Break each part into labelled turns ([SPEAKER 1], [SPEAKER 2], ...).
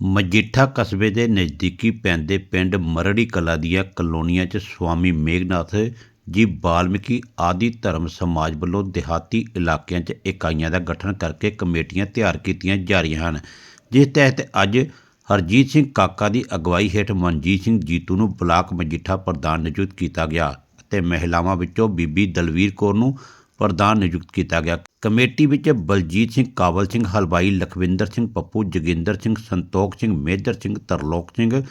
[SPEAKER 1] ਮਜੀਠਾ ਕਸਬੇ ਦੇ ਨਜ਼ਦੀਕੀ ਪੈਂਦੇ ਪਿੰਡ ਮਰੜੀ ਕਲਾ ਦੀਆਂ ਕਲੋਨੀਆਂ 'ਚ ਸਵਾਮੀ ਮੇਘਨਾਥ ਜੀ ਵਾਲਮੀਕੀ ਆਦਿ ਧਰਮ ਸਮਾਜ ਵੱਲੋਂ ਦਿਹਾਤੀ ਇਲਾਕਿਆਂ 'ਚ ਇਕਾਈਆਂ ਦਾ ਗਠਨ ਕਰਕੇ ਕਮੇਟੀਆਂ ਤਿਆਰ ਕੀਤੀਆਂ ਜਾ ਰਹੀਆਂ ਹਨ, ਜਿਸ ਤਹਿਤ ਅੱਜ ਹਰਜੀਤ ਸਿੰਘ ਕਾਕਾ ਦੀ ਅਗਵਾਈ ਹੇਠ ਮਨਜੀਤ ਸਿੰਘ ਜੀਤੂ ਨੂੰ ਬਲਾਕ ਮਜੀਠਾ ਪ੍ਰਧਾਨ ਨਿਯੁਕਤ ਕੀਤਾ ਗਿਆ ਅਤੇ ਮਹਿਲਾਵਾਂ ਵਿੱਚੋਂ ਬੀਬੀ ਦਲਵੀਰ ਕੌਰ ਨੂੰ ਪ੍ਰਧਾਨ ਨਿਯੁਕਤ ਕੀਤਾ ਗਿਆ। ਕਮੇਟੀ ਵਿੱਚ ਬਲਜੀਤ ਸਿੰਘ ਕਾਬਲ ਸਿੰਘ, ਹਲਵਾਈ ਲਖਵਿੰਦਰ ਸਿੰਘ, ਪੱਪੂ ਜੋਗਿੰਦਰ ਸਿੰਘ, ਸੰਤੋਖ ਸਿੰਘ, ਮੇਜਰ ਸਿੰਘ, ਤਰਲੋਕ ਸਿੰਘ,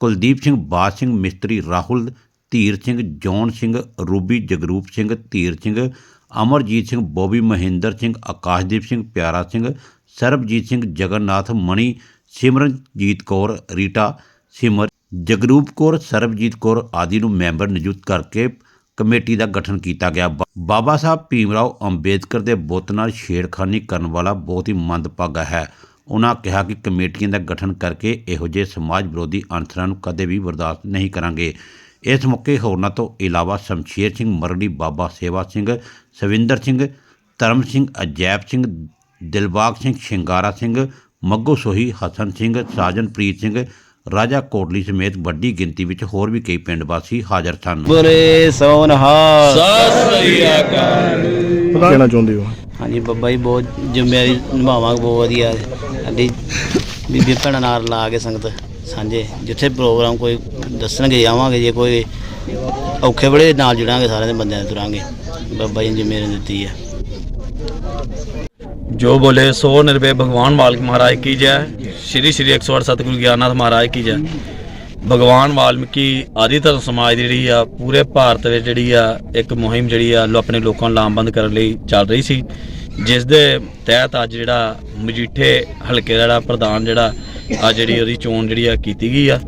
[SPEAKER 1] ਕੁਲਦੀਪ ਸਿੰਘ, ਬਾਜ ਸਿੰਘ, ਮਿਸਤਰੀ Rahul, Dhir Singh John Singh, Ruby Jagroop Singh, Dhir Singh, Amarjeet Singh, Bobby Mahinder Singh, Akashdeep Singh, Pyara Singh, Sarabjit Singh, Jagannath Mani, Simranjit Kaur, Rita Simar, Jagroop Kaur, Sarabjit Kaur ਆਦਿ ਨੂੰ member ਨਿਯੁਕਤ ਕਰਕੇ committee ਦਾ ਗਠਨ ਕੀਤਾ ਗਿਆ। ਬਾ- ਬਾਬਾ ਸਾਹਿਬ ਭੀਮ ਰਾਓ ਅੰਬੇਦਕਰ ਦੇ ਬੁੱਤ ਨਾਲ ਛੇੜਖਾਨੀ ਕਰਨ ਵਾਲਾ ਬਹੁਤ ਹੀ ਮੰਦਭਾਗਾ ਹੈ। ਉਹਨਾਂ ਕਿਹਾ ਕਿ ਕਮੇਟੀਆਂ ਦਾ ਗਠਨ ਕਰਕੇ ਇਹੋ ਜਿਹੇ ਸਮਾਜ ਵਿਰੋਧੀ ਅਨਸਰਾਂ ਨੂੰ ਕਦੇ ਵੀ ਬਰਦਾਸ਼ਤ ਨਹੀਂ ਕਰਾਂਗੇ। ਇਸ ਮੌਕੇ ਹੋਰਨਾਂ ਤੋਂ ਇਲਾਵਾ ਸ਼ਮਸ਼ੇਰ ਸਿੰਘ ਮਰੜੀ, ਬਾਬਾ ਸੇਵਾ ਸਿੰਘ, ਸਵਿੰਦਰ ਸਿੰਘ, ਧਰਮ ਸਿੰਘ, ਅਜੈਬ ਸਿੰਘ, ਦਿਲਬਾਗ ਸਿੰਘ, ਸ਼ਿੰਗਾਰਾ ਸਿੰਘ, ਮੱਗੂ ਸੋਹੀ, ਹਸਨ ਸਿੰਘ, ਸਾਜਨਪ੍ਰੀਤ ਸਿੰਘ ਰਾਜਾ ਕੋਟਲੀ ਸਮੇਤ ਵੱਡੀ ਗਿਣਤੀ ਵਿੱਚ ਹੋਰ ਵੀ ਕਈ ਪਿੰਡ ਵਾਸੀ ਹਾਜ਼ਰ ਸਨ।
[SPEAKER 2] ਬੁਰੇ
[SPEAKER 3] ਸੋਨਹਾ
[SPEAKER 2] ਹਾਂਜੀ ਬੱਬਾ ਜੀ ਬਹੁਤ ਜ਼ਿੰਮੇਵਾਰੀ ਨਿਭਾਵਾਂਗੇ ਬਹੁਤ ਵਧੀਆ। ਬੀਬੀ ਭੈਣਾਂ ਨਾਲ ਲਾ ਕੇ ਸੰਗਤ ਸਾਂਝੇ। ਜਿੱਥੇ ਪ੍ਰੋਗਰਾਮ ਕੋਈ ਦੱਸਣਗੇ ਜਾਵਾਂਗੇ ਜੇ ਕੋਈ ਔਖੇ ਬੜੇ ਨਾਲ ਜੁੜਾਂਗੇ ਸਾਰਿਆਂ ਦੇ ਬੰਦਿਆਂ ਨਾਲ ਤੁਰਾਂਗੇ। ਬਾਬਾ ਜੀ ਨੇ ਜ਼ਿੰਮੇਵਾਰੀ ਦਿੱਤੀ ਹੈ।
[SPEAKER 4] ਜੋ ਬੋਲੇ ਸੋ ਨਿਰਭੈ ਭਗਵਾਨ ਵਾਲਕ ਮਹਾਰਾਜ ਕੀ ਜੈ। श्री श्री 108 ਸਤਿਗੁਰੂ ਗਿਆਨਨਾਥ ਮਹਾਰਾਜ ਕੀ ਜੈ ਭਗਵਾਨ ਵਾਲਮੀਕੀ ਆਦਿ ਧਰਮ ਸਮਾਜ ਦੀ ਜਿਹੜੀ ਆ ਪੂਰੇ ਭਾਰਤ ਵਿੱਚ ਜਿਹੜੀ ਆ ਇੱਕ ਮੁਹਿੰਮ ਜਿਹੜੀ ਆ ਲੋ ਆਪਣੇ ਲੋਕਾਂ ਨੂੰ ਲਾਮਬੰਦ ਕਰਨ ਲਈ ਚੱਲ ਰਹੀ ਸੀ ਜਿਸ ਦੇ ਤਹਿਤ ਅੱਜ ਜਿਹੜਾ ਮਜੀਠੇ ਹਲਕੇ ਦਾ ਜਿਹੜਾ ਪ੍ਰਧਾਨ ਜਿਹੜਾ ਆ ਜਿਹੜੀ ਉਹਦੀ ਚੋਣ ਜਿਹੜੀ ਆ ਕੀਤੀ ਗਈ ਆ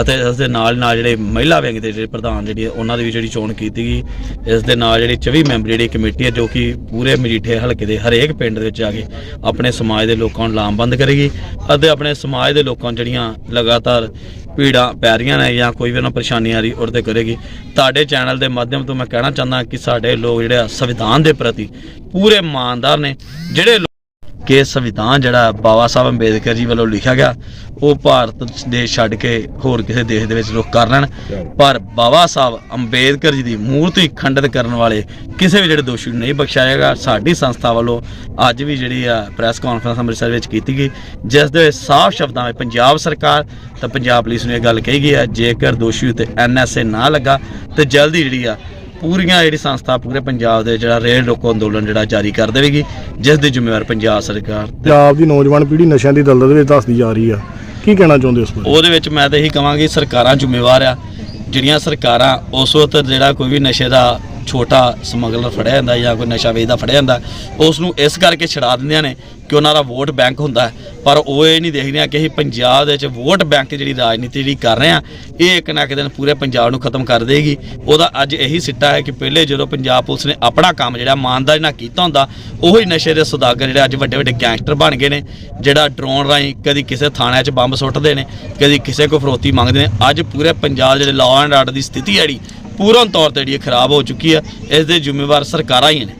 [SPEAKER 4] ਅਤੇ ਇਸ ਦੇ ਨਾਲ ਨਾਲ ਜਿਹੜੇ ਮਹਿਲਾ ਵਿੰਗ ਦੇ ਜਿਹੜੇ ਪ੍ਰਧਾਨ ਜਿਹੜੀ ਆ, ਉਹਨਾਂ ਦੀ ਵੀ ਜਿਹੜੀ ਚੋਣ ਕੀਤੀ ਗਈ। ਇਸ ਦੇ ਨਾਲ ਜਿਹੜੀ 24 ਮੈਂਬਰ ਜਿਹੜੀ ਕਮੇਟੀ ਹੈ ਜੋ ਕਿ ਪੂਰੇ ਮਜੀਠੇ ਹਲਕੇ ਦੇ ਹਰੇਕ ਪਿੰਡ ਦੇ ਵਿੱਚ ਜਾ ਕੇ ਆਪਣੇ ਸਮਾਜ ਦੇ ਲੋਕਾਂ ਨੂੰ ਲਾਮਬੰਦ ਕਰੇਗੀ ਅਤੇ ਆਪਣੇ ਸਮਾਜ ਦੇ ਲੋਕਾਂ ਨੂੰ ਜਿਹੜੀਆਂ ਲਗਾਤਾਰ ਪੀੜਾਂ ਪੈ ਰਹੀਆਂ ਨੇ ਜਾਂ ਕੋਈ ਵੀ ਉਹਨਾਂ ਪਰੇਸ਼ਾਨੀ ਆ ਰਹੀ ਉਹਦੇ ਤੇ ਕਰੇਗੀ। ਤੁਹਾਡੇ ਚੈਨਲ ਦੇ ਮਾਧਿਅਮ ਤੋਂ ਮੈਂ ਕਹਿਣਾ ਚਾਹੁੰਦਾ ਕਿ ਸਾਡੇ ਲੋਕ ਜਿਹੜੇ ਆ ਸੰਵਿਧਾਨ ਦੇ ਪ੍ਰਤੀ ਪੂਰੇ ਇਮਾਨਦਾਰ ਨੇ ਜਿਹੜੇ ਕਿ ਸੰਵਿਧਾਨ ਜਿਹੜਾ ਬਾਬਾ ਸਾਹਿਬ ਅੰਬੇਦਕਰ ਜੀ ਵੱਲੋਂ ਲਿਖਿਆ ਗਿਆ, ਉਹ ਭਾਰਤ ਦੇ ਛੱਡ ਕੇ ਹੋਰ ਕਿਸੇ ਦੇਸ਼ ਦੇ ਵਿੱਚ ਲੋਕ ਕਰ ਲੈਣ। ਪਰ ਬਾਬਾ ਸਾਹਿਬ ਅੰਬੇਦਕਰ ਜੀ ਦੀ ਮੂਰਤੀ ਖੰਡਿਤ ਕਰਨ ਵਾਲੇ ਕਿਸੇ ਵੀ ਜਿਹੜੇ ਦੋਸ਼ੀ ਨੂੰ ਨਹੀਂ ਬਖਸ਼ਿਆ ਜਾਏਗਾ। ਸਾਡੀ ਸੰਸਥਾ ਵੱਲੋਂ ਅੱਜ ਵੀ ਜਿਹੜੀ ਆ ਪ੍ਰੈਸ ਕਾਨਫਰੰਸ ਅੰਮ੍ਰਿਤਸਰ ਵਿੱਚ ਕੀਤੀ ਗਈ, ਜਿਸ ਦੇ ਸਾਫ਼ ਸ਼ਬਦਾਂ ਵਿੱਚ ਪੰਜਾਬ ਸਰਕਾਰ ਤੇ ਪੰਜਾਬ ਪੁਲਿਸ ਨੂੰ ਇਹ ਗੱਲ ਕਹੀ ਗਈ ਹੈ, ਜੇਕਰ ਦੋਸ਼ੀ ਉਤੇ ਐਨਐਸਏ ਨਾ ਲੱਗਾ ਤੇ ਜਲਦੀ ਜਿਹੜੀ ਆ ਪੂਰੀਆਂ ਜਿਹੜੀ ਸੰਸਥਾ ਪੂਰੇ ਪੰਜਾਬ ਦੇ ਜਿਹੜਾ ਰੇਲ ਰੋਕੋ ਅੰਦੋਲਨ ਜਿਹੜਾ ਜਾਰੀ ਕਰ ਦੇਵੇਗੀ ਜਿਸ ਦੀ ਜ਼ਿੰਮੇਵਾਰ ਪੰਜਾਬ ਸਰਕਾਰ ਤੇ
[SPEAKER 3] ਪੰਜਾਬ ਦੀ ਨੌਜਵਾਨ ਪੀੜ੍ਹੀ ਨਸ਼ਿਆਂ ਦੀ ਦਲਦਲ ਵਿੱਚ ਧੱਸਦੀ ਜਾ ਰਹੀ ਆ। ਕੀ ਕਹਿਣਾ ਚਾਹੁੰਦੇ ਹੋ ਇਸ ਬਾਰੇ?
[SPEAKER 4] ਉਹਦੇ ਵਿੱਚ ਮੈਂ ਤਾਂ ਇਹੀ ਕਹਾਂਗੀ ਸਰਕਾਰਾਂ ਜ਼ਿੰਮੇਵਾਰ ਆ। ਜਿਹੜੀਆਂ ਸਰਕਾਰਾਂ ਉਸ ਵਕਤ ਜਿਹੜਾ ਕੋਈ ਵੀ ਨਸ਼ੇ ਦਾ ਛੋਟਾ ਸਮਗਲਰ ਫੜਿਆ ਜਾਂਦਾ ਜਾਂ ਕੋਈ ਨਸ਼ਾ ਵੇਚਦਾ ਫੜਿਆ ਜਾਂਦਾ ਉਸ ਨੂੰ ਇਸ ਕਰਕੇ ਛਡਾ ਦਿੰਦੀਆਂ ਨੇ ਕਿ ਉਹਨਾਂ ਦਾ ਵੋਟ ਬੈਂਕ ਹੁੰਦਾ ਪਰ ਉਹ ਇਹ ਨਹੀਂ ਦੇਖਦੀਆਂ ਕਿ ਅਸੀਂ ਪੰਜਾਬ ਦੇ ਵਿੱਚ ਵੋਟ ਬੈਂਕ ਜਿਹੜੀ ਰਾਜਨੀਤੀ ਜਿਹੜੀ ਕਰ ਰਹੇ ਆ ਇਹ ਇੱਕ ਨਾ ਇੱਕ ਦਿਨ ਪੂਰੇ ਪੰਜਾਬ ਨੂੰ ਖਤਮ ਕਰ ਦੇਗੀ। ਉਹਦਾ ਅੱਜ ਇਹੀ ਸਿੱਟਾ ਹੈ ਕਿ ਪਹਿਲੇ ਜਦੋਂ ਪੰਜਾਬ ਪੁਲਿਸ ਨੇ ਆਪਣਾ ਕੰਮ ਜਿਹੜਾ ਇਮਾਨਦਾਰੀ ਨਾਲ ਕੀਤਾ ਹੁੰਦਾ, ਉਹੀ ਨਸ਼ੇ ਦੇ ਸੁਦਾਗਰ ਜਿਹੜੇ ਅੱਜ ਵੱਡੇ ਵੱਡੇ ਗੈਂਗਸਟਰ ਬਣ ਗਏ ਨੇ, ਜਿਹੜਾ ਡਰੋਨ ਰਾਹੀਂ ਕਦੀ ਕਿਸੇ ਥਾਣੇ 'ਚ ਬੰਬ ਸੁੱਟਦੇ ਨੇ, ਕਦੀ ਕਿਸੇ ਕੋ ਫਰੋਤੀ ਮੰਗਦੇ ਨੇ। ਅੱਜ ਪੂਰੇ ਪੰਜਾਬ ਜਿਹੜੇ ਲਾਅ ਐਂਡ ਆਰਡਰ ਦੀ ਸਥਿਤੀ ਹੈ ਜਿਹੜੀ ਪੂਰਨ ਤੌਰ ਤੇ ਜਿਹੜੀ ਇਹ ਖਰਾਬ ਹੋ ਚੁੱਕੀ ਹੈ, ਇਸ ਦੇ ਜ਼ਿੰਮੇਵਾਰ ਸਰਕਾਰਾਂ ਹੀ ਨੇ।